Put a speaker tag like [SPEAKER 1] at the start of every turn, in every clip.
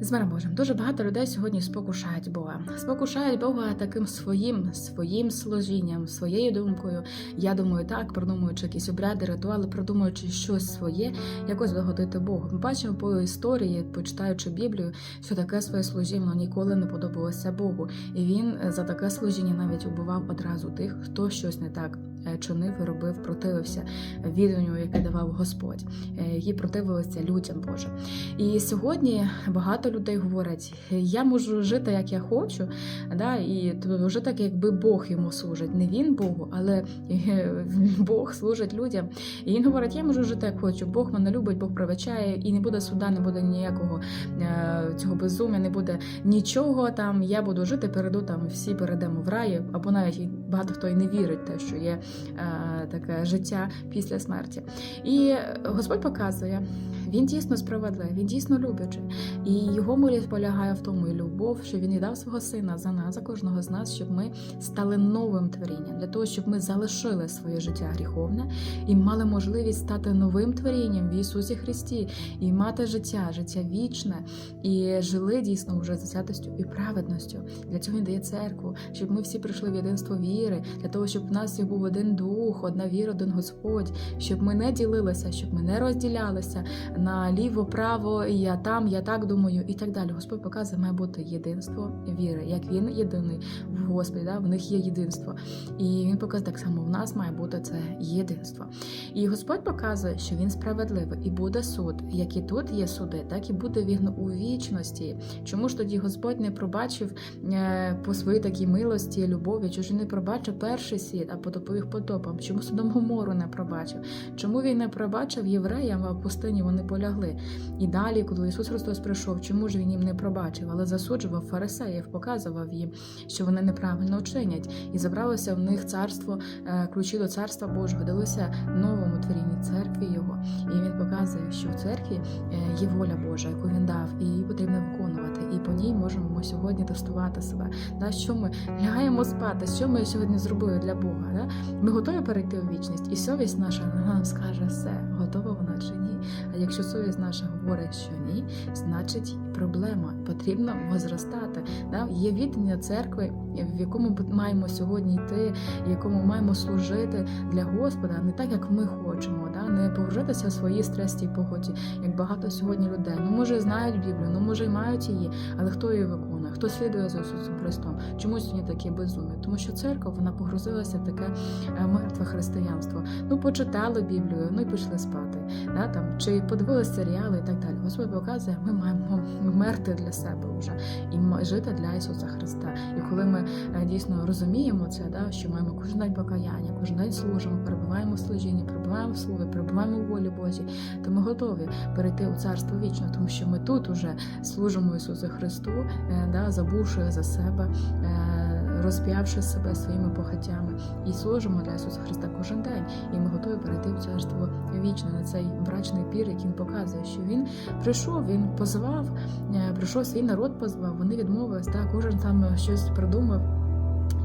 [SPEAKER 1] З миром Божим. Дуже багато людей сьогодні спокушають Бога. Спокушають Бога таким своїм своїм служінням, своєю думкою. Я думаю, так, продумуючи якісь обряди, ритуали, продумуючи щось своє, якось догодити Богу. Ми бачимо по історії, почитаючи Біблію, що таке своє служіння ніколи не подобалося Богу. І він за таке служіння навіть убивав одразу тих, хто щось не так чинив і робив, противився відданню, яке давав Господь, е, які противилися людям Божим. І сьогодні багато людей говорять: я можу жити як я хочу, да, і жити так, якби Бог йому служить. Не він Богу, але е, Бог служить людям. І він говорить: я можу жити як хочу. Бог мене любить, Бог провечає, і не буде суда, не буде ніякого е, цього безумя, не буде нічого там. Я буду жити, перейду там, всі перейдемо в рай, або навіть багато хто і не вірить, те, що є е, таке життя після смерті. І Господь показує. Він дійсно справедливий, він дійсно любячий. І його милість полягає в тому і любов, що він віддав свого сина за нас, за кожного з нас, щоб ми стали новим творінням, для того, щоб ми залишили своє життя гріховне і мали можливість стати новим творінням в Ісусі Христі і мати життя, життя вічне, і жили дійсно вже за святостю і праведністю. Для цього він дає церкву, щоб ми всі прийшли в єдинство віри, для того, щоб в нас був один дух, одна віра, один Господь, щоб ми не ділилися, щоб ми не розділялися на ліво, право, я там, я так думаю, і так далі. Господь показує, має бути єдинство віри, як він єдиний в Господі, да? в них є єдинство. І він показує так само, в нас має бути це єдинство. І Господь показує, що він справедливий і буде суд. Як і тут є суди, так і буде він у вічності. Чому ж тоді Господь не пробачив е, по своїй такій милості, любові, чи ж не пробачив перший світ, а потопив потопом? Чому Содом Гомору не пробачив? Чому він не пробачив євреям в пустині? Вони полягли. І далі, коли Ісус Христос прийшов, чому ж він їм не пробачив, але засуджував фарисеїв, показував їм, що вони неправильно вчинять, і забралося в них царство, е, ключі до царства Божого, далося новому творінні церкві Його. І він показує, що в церкві е, є воля Божа, яку він дав, і її потрібно виконувати. І по ній можемо ми сьогодні тестувати себе. Да, що ми лягаємо спати, що ми сьогодні зробили для Бога. Да? Ми готові перейти у вічність, і совість наша нам скаже все, готова вона чи ні. А якщо совість наша говорить, що ні, значить проблема потрібно возростати. Да? Є віддання церкви, в якому маємо сьогодні йти, в якому маємо служити для Господа, не так, як ми хочемо, да? не погружатися в свої стресті і похоті, як багато сьогодні людей. Ну, може, знають Біблію, ну може й мають її, але хто її виконує? Хто слідує за Ісусом Христом? Чому сьогодні таке безумие? Тому що церква вона погрузилася в таке е, мертве християнство. Ну, почитали Біблію, ну і пішли спати. Да, там, чи подивилися серіали і так далі. Господь показує, ми маємо вмерти для себе вже і жити для Ісуса Христа. І коли ми е, дійсно розуміємо це, да, що маємо кожен день покаяння, кожен день служимо, перебуваємо в служінні, перебуваємо в слові, перебуваємо в волі Божій, то ми готові перейти у царство вічне, тому що ми тут уже служимо Ісусу Христу, е, да, забувши за себе. е, Розп'явши себе своїми похотями і служимо для Ісуса Христа кожен день, і ми готові перейти в царство вічне на цей брачний пір, який він показує, що він прийшов, він позвав, е, прийшов свій народ, позвав. Вони відмовились, так кожен там щось придумав.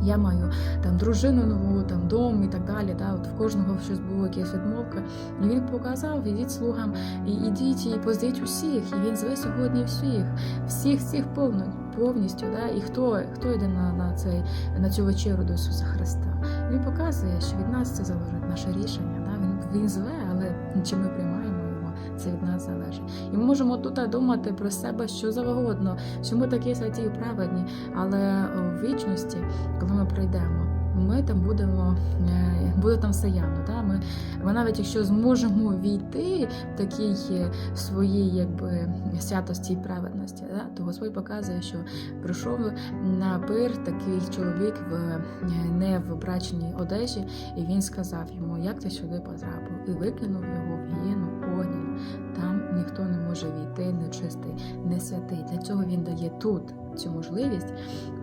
[SPEAKER 1] Я маю там дружину нову, там дом і так далі. Да, от в кожного щось було якась відмовка. І він показав, ідіть слугам, і ідіть і поздіть усіх. І він зве сьогодні всіх, всіх, всіх повно, повністю. Да, і хто хто йде на, на цей на цю вечеру до Ісуса Христа? Він показує, що від нас це залежить наше рішення. Да? Він він зве, але чи ми приймаємо це від нас залежить. І ми можемо тут думати про себе що завгодно, що ми такі святі і праведні, але в вічності, коли ми прийдемо. Ми там будемо, е, буде там все явно. Да? Ми, ми навіть якщо зможемо війти в такій е, своїй якби святості і праведності, да? то Господь показує, що прийшов на пир такий чоловік в е, не в брачній одежі, і він сказав йому, як ти сюди потрапив, і викинув його в гієну огняну. Там ніхто не може війти, нечистий, не святий. Для цього він дає тут цю можливість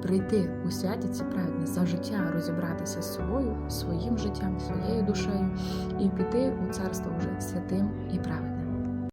[SPEAKER 1] прийти у святіці праведність за життя, розібратися з собою, своїм життям, своєю душею і піти у царство вже святим і праведним.